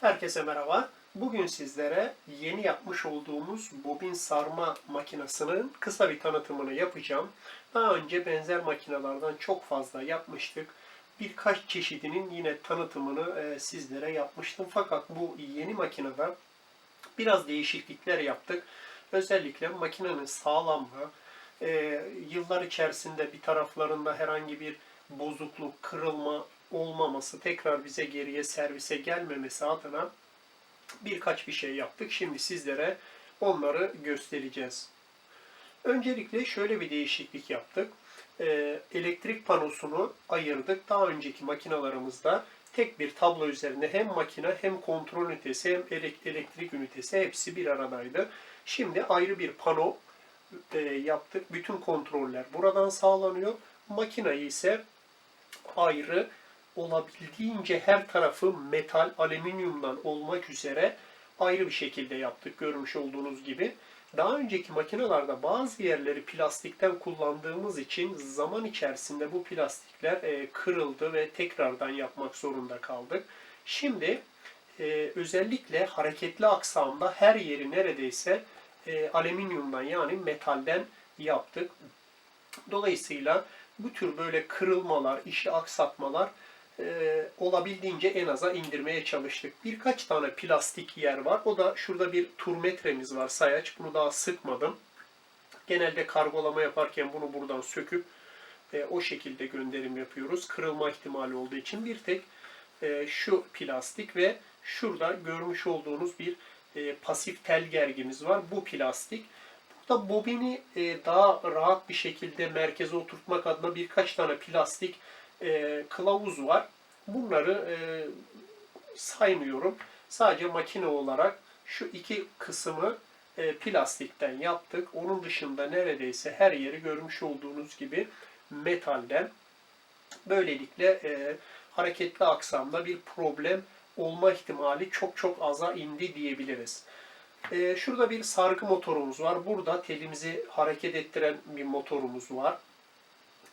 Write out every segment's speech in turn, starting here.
Herkese merhaba. Bugün sizlere yeni yapmış olduğumuz bobin sarma makinesinin kısa bir tanıtımını yapacağım. Daha önce benzer makinelerden çok fazla yapmıştık. Birkaç çeşidinin yine tanıtımını e, sizlere yapmıştım. Fakat bu yeni makinede biraz değişiklikler yaptık. Özellikle makinenin sağlamlığı, e, yıllar içerisinde bir taraflarında herhangi bir bozukluk, kırılma olmaması, tekrar bize geriye servise gelmemesi adına birkaç bir şey yaptık. Şimdi sizlere onları göstereceğiz. Öncelikle şöyle bir değişiklik yaptık. Ee, elektrik panosunu ayırdık. Daha önceki makinalarımızda tek bir tablo üzerinde hem makine hem kontrol ünitesi hem elek- elektrik ünitesi hepsi bir aradaydı. Şimdi ayrı bir pano e, yaptık. Bütün kontroller buradan sağlanıyor. Makinayı ise ayrı olabildiğince her tarafı metal, alüminyumdan olmak üzere ayrı bir şekilde yaptık görmüş olduğunuz gibi. Daha önceki makinalarda bazı yerleri plastikten kullandığımız için zaman içerisinde bu plastikler e, kırıldı ve tekrardan yapmak zorunda kaldık. Şimdi e, özellikle hareketli aksamda her yeri neredeyse e, alüminyumdan yani metalden yaptık. Dolayısıyla bu tür böyle kırılmalar, işi aksatmalar e, olabildiğince en aza indirmeye çalıştık. Birkaç tane plastik yer var. O da şurada bir turmetremiz var sayaç. Bunu daha sıkmadım. Genelde kargolama yaparken bunu buradan söküp e, o şekilde gönderim yapıyoruz. Kırılma ihtimali olduğu için bir tek e, şu plastik ve şurada görmüş olduğunuz bir e, pasif tel gergimiz var. Bu plastik. Burada bobini e, daha rahat bir şekilde merkeze oturtmak adına birkaç tane plastik e, kılavuz var. Bunları e, saymıyorum. Sadece makine olarak şu iki kısmı e, plastikten yaptık. Onun dışında neredeyse her yeri görmüş olduğunuz gibi metalden. Böylelikle e, hareketli aksamda bir problem olma ihtimali çok çok aza indi diyebiliriz. E, şurada bir sargı motorumuz var. Burada telimizi hareket ettiren bir motorumuz var.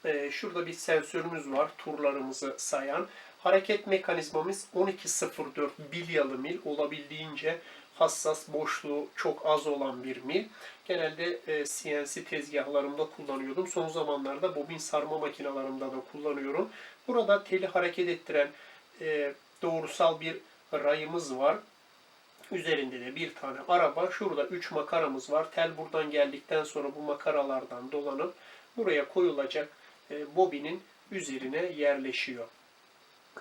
E, şurada bir sensörümüz var. Turlarımızı sayan. Hareket mekanizmamız 12.04 bilyalı mil olabildiğince hassas boşluğu çok az olan bir mil. Genelde e, CNC tezgahlarımda kullanıyordum. Son zamanlarda bobin sarma makinalarımda da kullanıyorum. Burada teli hareket ettiren e, doğrusal bir rayımız var. Üzerinde de bir tane araba. Şurada 3 makaramız var. Tel buradan geldikten sonra bu makaralardan dolanıp buraya koyulacak e, bobinin üzerine yerleşiyor.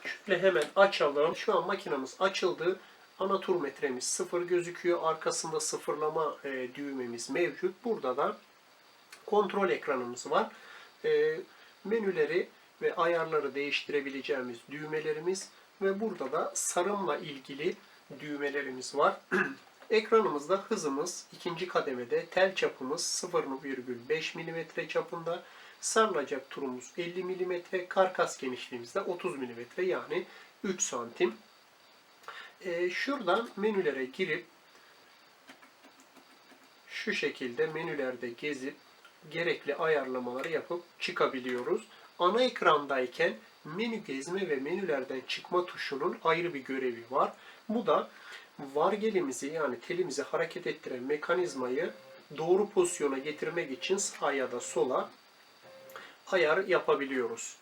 Şöyle hemen açalım. Şu an makinamız açıldı. Ana turmetremiz sıfır gözüküyor. Arkasında sıfırlama e, düğmemiz mevcut. Burada da kontrol ekranımız var. E, menüleri ve ayarları değiştirebileceğimiz düğmelerimiz ve burada da sarımla ilgili düğmelerimiz var. Ekranımızda hızımız ikinci kademede, tel çapımız 0,5 mm çapında, sarılacak turumuz 50 mm, karkas genişliğimiz de 30 mm yani 3 santim. Ee, şuradan menülere girip şu şekilde menülerde gezip gerekli ayarlamaları yapıp çıkabiliyoruz. Ana ekrandayken menü gezme ve menülerden çıkma tuşunun ayrı bir görevi var. Bu da vargelimizi yani telimizi hareket ettiren mekanizmayı doğru pozisyona getirmek için sağa ya da sola ayar yapabiliyoruz.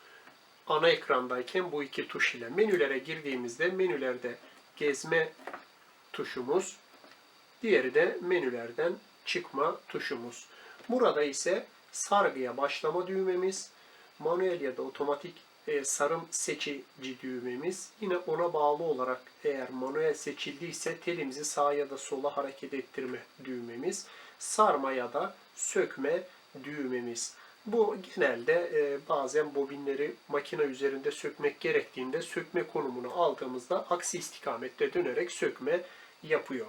Ana ekrandayken bu iki tuş ile menülere girdiğimizde menülerde gezme tuşumuz, diğeri de menülerden çıkma tuşumuz. Burada ise sargıya başlama düğmemiz, manuel ya da otomatik e, sarım seçici düğmemiz. Yine ona bağlı olarak eğer manuel seçildiyse telimizi sağa ya da sola hareket ettirme düğmemiz. Sarma ya da sökme düğmemiz. Bu genelde e, bazen bobinleri makine üzerinde sökmek gerektiğinde sökme konumunu aldığımızda aksi istikamette dönerek sökme yapıyor.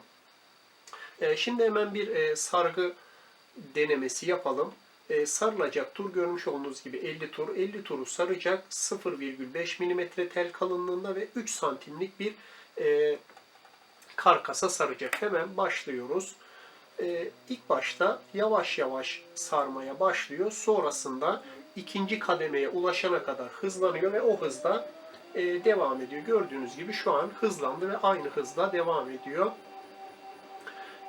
E, şimdi hemen bir e, sargı denemesi yapalım. E, sarılacak tur görmüş olduğunuz gibi 50 tur. 50 turu saracak 0,5 mm tel kalınlığında ve 3 santimlik bir e, karkasa saracak. Hemen başlıyoruz. E, ilk başta yavaş yavaş sarmaya başlıyor. Sonrasında ikinci kademeye ulaşana kadar hızlanıyor ve o hızda e, devam ediyor. Gördüğünüz gibi şu an hızlandı ve aynı hızla devam ediyor.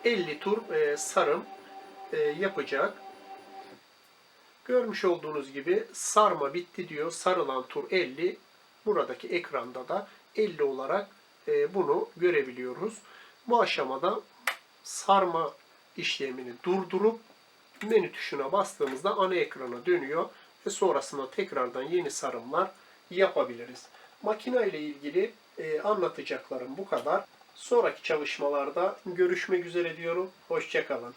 50 tur e, sarım e, yapacak. Görmüş olduğunuz gibi sarma bitti diyor. Sarılan tur 50. Buradaki ekranda da 50 olarak e, bunu görebiliyoruz. Bu aşamada sarma işlemini durdurup menü tuşuna bastığımızda ana ekrana dönüyor ve sonrasında tekrardan yeni sarımlar yapabiliriz. Makine ile ilgili e, anlatacaklarım bu kadar. Sonraki çalışmalarda görüşmek üzere diyorum. Hoşçakalın.